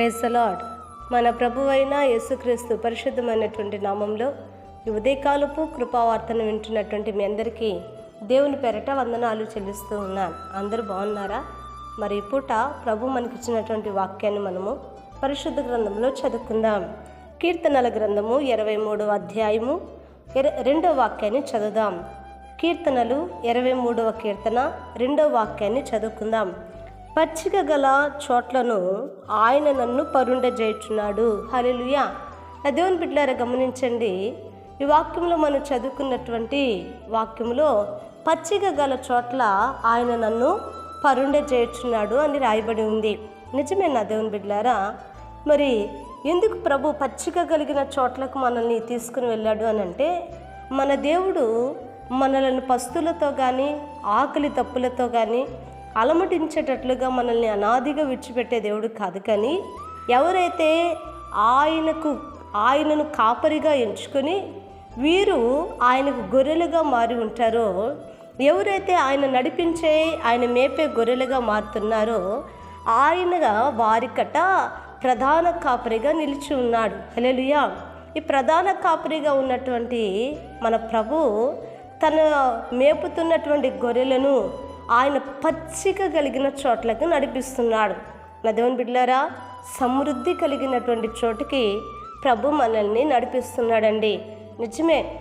Praise lord మన ప్రభువైన యేసుక్రీస్తు పరిశుద్ధమైనటువంటి నామంలో ఈ ఉదయకాలపు కృపావార్తను వింటున్నటువంటి మీ అందరికీ దేవుని పెరట వందనాలు చెల్లిస్తూ ఉన్నాను. అందరూ బాగున్నారా? మరి పూట ప్రభు మనకిచ్చినటువంటి వాక్యాన్ని మనము పరిశుద్ధ గ్రంథంలో చదువుకుందాం. కీర్తనల గ్రంథము ఇరవై మూడవ అధ్యాయము రెండవ వాక్యాన్ని చదువుదాం. కీర్తనలు ఇరవై మూడవ కీర్తన రెండవ వాక్యాన్ని చదువుకుందాం. పచ్చిక గల చోట్లను ఆయన నన్ను పరుండజేయుచున్నాడు. హల్లెలూయా. నా దేవుని బిడ్డారా గమనించండి. ఈ వాక్యంలో మనం చదువుకున్నటువంటి వాక్యంలో పచ్చిక గల చోట్ల ఆయన నన్ను పరుండజేయుచున్నాడు అని రాయబడి ఉంది. నిజమే నా దేవుని బిడ్డారా మరి ఎందుకు ప్రభు పచ్చిక కలిగిన చోట్లకు మనల్ని తీసుకుని వెళ్ళాడు అని అంటే మన దేవుడు మనలను పస్తులతో కానీ ఆకలి తప్పులతో కానీ అలమటించేటట్లుగా మనల్ని అనాదిగా విడిచిపెట్టే దేవుడు కాదు కానీ ఎవరైతే ఆయనకు ఆయనను కాపరిగా ఎంచుకొని వీరు ఆయనకు గొర్రెలుగా మారి ఉంటారో ఎవరైతే ఆయన నడిపించే ఆయన మేపే గొర్రెలుగా మారుతున్నారో ఆయనగా వారికట ప్రధాన కాపరిగా నిలిచి ఉన్నాడు. హలెలుయా ఈ ప్రధాన కాపరిగా ఉన్నటువంటి మన ప్రభు తన మేపుతున్నటువంటి గొర్రెలను ఆయన పచ్చిక కలిగిన చోట్లకు నడిపిస్తున్నాడు. నా దేవుని బిడ్డారా సమృద్ధి కలిగినటువంటి చోటుకి ప్రభు మనల్ని నడిపిస్తున్నాడండి. నిజమే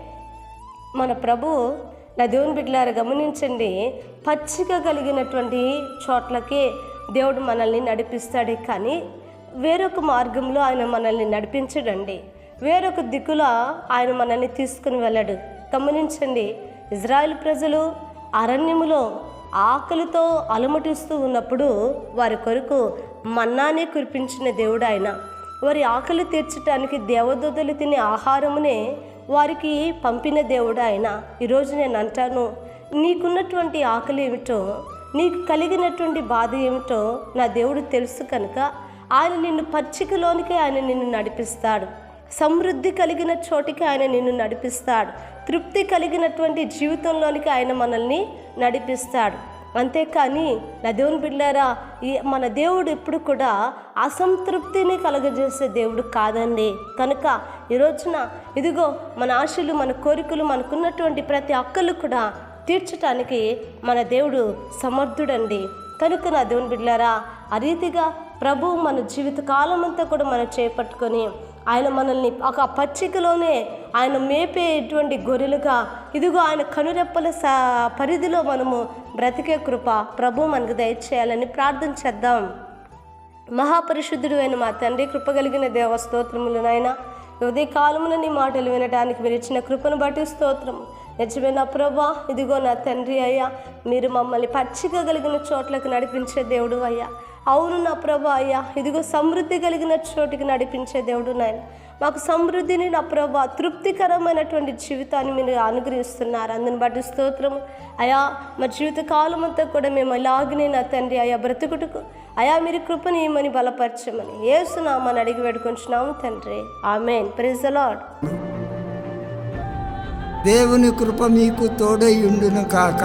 మన ప్రభు నా దేవుని బిడ్డలారా గమనించండి పచ్చిక కలిగినటువంటి చోట్లకి దేవుడు మనల్ని నడిపిస్తాడే కానీ వేరొక మార్గంలో ఆయన మనల్ని నడిపించడండి. వేరొక దిక్కులో ఆయన మనల్ని తీసుకుని వెళ్ళడు. గమనించండి ఇజ్రాయెల్ ప్రజలు అరణ్యములో ఆకలితో అలమటిస్తూ ఉన్నప్పుడు వారి కొరకు మన్నానే కురిపించిన దేవుడు ఆయన వారి ఆకలి తీర్చడానికి దేవదూతలు తినే ఆహారమునే వారికి పంపిన దేవుడు ఆయన ఈరోజు నేను అంటాను నీకున్నటువంటి ఆకలి ఏమిటో నీకు కలిగినటువంటి బాధ ఏమిటో నా దేవుడు తెలుసు కనుక ఆయన నిన్ను పచ్చికలోనికి ఆయన నిన్ను నడిపిస్తాడు. సమృద్ధి కలిగిన చోటికి ఆయన నిన్ను నడిపిస్తాడు. తృప్తి కలిగినటువంటి జీవితంలోనికి ఆయన మనల్ని నడిపిస్తాడు. అంతేకాని నా దేవుని బిడ్డారా ఈ మన దేవుడు ఇప్పుడు కూడా అసంతృప్తిని కలగజేసే దేవుడు కాదండి. కనుక ఈ రోజున ఇదిగో మన ఆశలు మన కోరికలు మనకున్నటువంటి ప్రతి అక్కలు కూడా తీర్చటానికి మన దేవుడు సమర్థుడండి. కనుక నా దేవుని బిడ్డారా ఆ రీతిగా ప్రభు మన జీవిత కాలం అంతా కూడా మనం చేపట్టుకొని ఆయన మనల్ని ఒక పచ్చికలోనే ఆయన మేపేటువంటి గొర్రెలుగా ఇదిగో ఆయన కనురెప్పల సా పరిధిలో మనము బ్రతికే కృప ప్రభు మనకు దయచేయాలని ప్రార్థన చేద్దాం. మహాపరిశుద్ధుడు అయిన మా తండ్రి కృప కలిగిన దేవ స్తోత్రములు నాయన ఉదయ కాలమున నీ మాటలు వినడానికి మీరు ఇచ్చిన కృపను బట్టి స్తోత్రం. నిజమైన ప్రభా ఇదిగో నా తండ్రి అయ్యా మీరు మమ్మల్ని పచ్చిక కలిగిన చోట్లకు నడిపించే దేవుడు అయ్యా. అవును నా ప్రభా అయ్యా. ఇదిగో సమృద్ధి కలిగిన చోటికి నడిపించే దేవుడు నాయన. మాకు సమృద్ధిని నా ప్రభా తృప్తికరమైనటువంటి జీవితాన్ని మీరు అనుగ్రహిస్తున్నారు. అందుని బట్టి స్తోత్రం. అయా మా జీవిత కాలం అంతా కూడా మేము లాగినే నా తండ్రి అయా బ్రతుకుటకు. అయా మీరు కృపని ఇమ్మని బలపరచమని ఏసునామని అడిగి పెట్టుకుంటున్నాము తండ్రి. ఆమెన్. ప్రైజ్ లాడ్ దేవుని కృప మీకు తోడై ఉండును కాక.